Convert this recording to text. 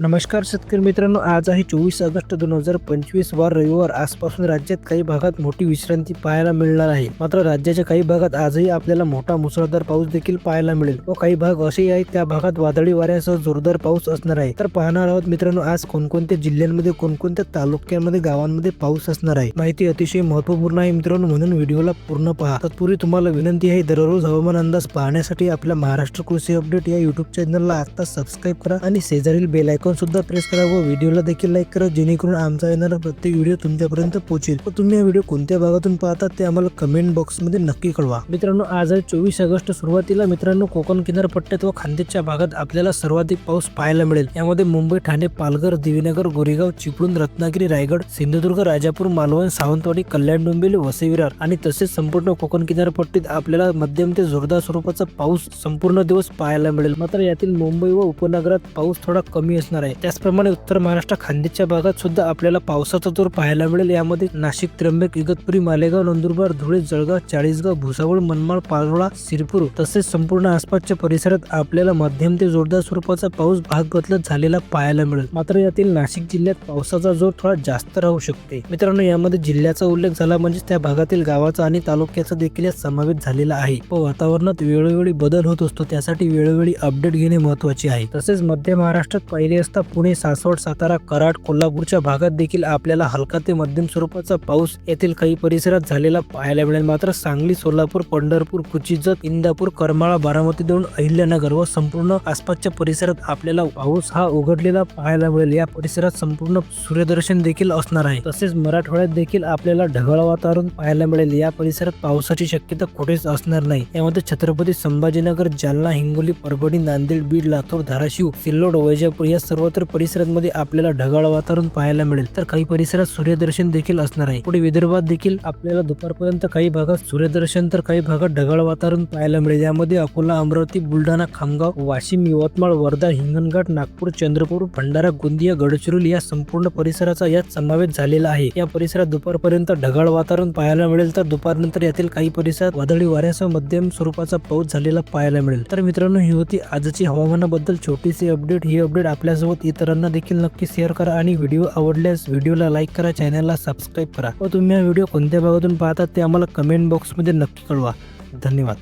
नमस्कार शेतकरी मित्रांनो आज आहे चोवीस ऑगस्ट दोन हजार पंचवीस वार रविवार. आजपासून राज्यात काही भागात मोठी विश्रांती पाहायला मिळणार आहे. मात्र राज्याच्या काही भागात आजही आपल्याला मोठा मुसळधार पाऊस देखील पाहायला मिळेल. व काही भाग असेही आहेत त्या भागात वादळी वाऱ्यासह जोरदार पाऊस असणार आहे. तर पाहणार आहोत मित्रांनो आज कोणकोणत्या जिल्ह्यांमध्ये कोणकोणत्या तालुक्यांमध्ये गावांमध्ये पाऊस असणार आहे. माहिती अतिशय महत्त्वपूर्ण आहे मित्रांनो म्हणून व्हिडिओला पूर्ण पहा. तत्पूर्वी तुम्हाला विनंती आहे दररोज हवामान अंदाज पाहण्यासाठी आपल्या महाराष्ट्र कृषी अपडेट या युट्यूब चॅनलला आता सबस्क्राईब करा आणि शेजारील बेल आयकॉनसुद्धा प्रेस करा व व्हिडिओला देखील लाईक करा जेणेकरून आमचा येणारा प्रत्येक व्हिडिओ तुमच्यापर्यंत पोहोचेल. व तुम्ही हा व्हिडिओ कोणत्या भागातून पाहता ते आम्हाला कमेंट बॉक्समध्ये नक्की कळवा. मित्रांनो आज आहे चोवीस ऑगस्ट सुरुवातीला. मित्रांनो कोकण किनारपट्ट्यात व खानदेशच्या भागात आपल्याला सर्वाधिक पाऊस पाहायला मिळेल. यामध्ये मुंबई ठाणे पालघर दिवीनगर गोरेगाव चिपळूण रत्नागिरी रायगड सिंधुदुर्ग राजापूर मालवण सावंतवाडी कल्याण डोंबिवली वसई विरार आणि तसेच संपूर्ण कोकण किनारपट्टीत आपल्याला मध्यम ते जोरदार स्वरूपाचा पाऊस संपूर्ण दिवस पाहायला मिळेल. मात्र यातील मुंबई व उपनगरात पाऊस थोडा कमी असणार आहे. त्याचप्रमाणे उत्तर महाराष्ट्र खानदेशच्या भागात सुद्धा आपल्याला पावसाचा जोर पाहायला मिळेल. यामध्ये नाशिक त्र्यंबक इगतपुरी मालेगाव नंदुरबार धुळे जळगाव चाळीसगाव भुसावळ मनमाड पारोळा सिरपूर तसेच संपूर्ण आसपासच्या परिसरात आपल्याला मध्यम ते जोरदार स्वरूपाचा पाऊस भाग बदलत झालेला पाहायला मिळेल. मात्र यातील नाशिक जिल्ह्यात पावसाचा जोर थोडा जास्त राहू शकते. मित्रांनो यामध्ये जिल्ह्याचा उल्लेख झाला म्हणजे त्या भागातील गावाचा आणि तालुक्याचा देखील यात समावेश झालेला आहे. व वातावरणात वेळोवेळी बदल होत असतो. त्यासाठी वेळोवेळी अपडेट घेणे महत्त्वाचे आहे. तसेच मध्य महाराष्ट्रात पहिले असता पुणे सासवड सातारा कराड कोल्हापूरच्या भागात देखील आपल्याला हलका ते मध्यम स्वरूपाचा पाऊस येथील काही परिसरात झालेला पाहायला मिळेल. मात्र सांगली सोलापूर पंढरपूर कुचिजत इंदापूर करमाळा बारामती देऊन अहिल्यानगर व संपूर्ण आसपासच्या परिसरात आपल्याला पाऊस हा उघडलेला पाहायला मिळेल. या परिसरात संपूर्ण सूर्यदर्शन देखील असणार आहे. तसेच मराठवाड्यात देखील आपल्याला ढगाळ वातावरण पाहायला मिळेल. या परिसरात पावसाची शक्यता कुठेच असणार नाही. यामध्ये छत्रपती संभाजीनगर जालना हिंगोली परभणी नांदेड बीड लातूर धाराशिव सिल्लोड वैजापूर या सर्वत्र परिसरांमध्ये आपल्याला ढगाळ वातावरण पाहायला मिळेल. तर काही परिसरात सूर्यदर्शन देखील असणार आहे. पुढे विदर्भात देखील आपल्याला दुपारपर्यंत काही भागात सूर्यदर्शन तर काही भागात ढगाळ वातावरण पाहायला मिळेल. यामध्ये अकोला अमरावती बुलढाणा खामगाव वाशिम यवतमाळ वर्धा हिंगणघाट नागपूर चंद्रपूर भंडारा गोंदिया गडचिरोली या संपूर्ण परिसराचा यात समावेश झालेला आहे. या परिसरात दुपारपर्यंत ढगाळ वातावरण पाहायला मिळेल. तर दुपारनंतर यातील काही परिसरात वादळी वाऱ्यासह मध्यम स्वरूपाचा पाऊस झालेला पाहायला मिळेल. तर मित्रांनो ही होती आजची हवामानाबद्दल छोटीशी अपडेट ही अपडेट आपल्या आपल्यासोबत इतरांना देखील नक्की शेअर करा आणि व्हिडिओ आवडल्यास व्हिडिओला लाईक करा चॅनलला सबस्क्राईब करा. व तुम्ही हा व्हिडिओ कोणत्या भागातून पाहतात ते आम्हाला कमेंट बॉक्समध्ये नक्की कळवा. धन्यवाद.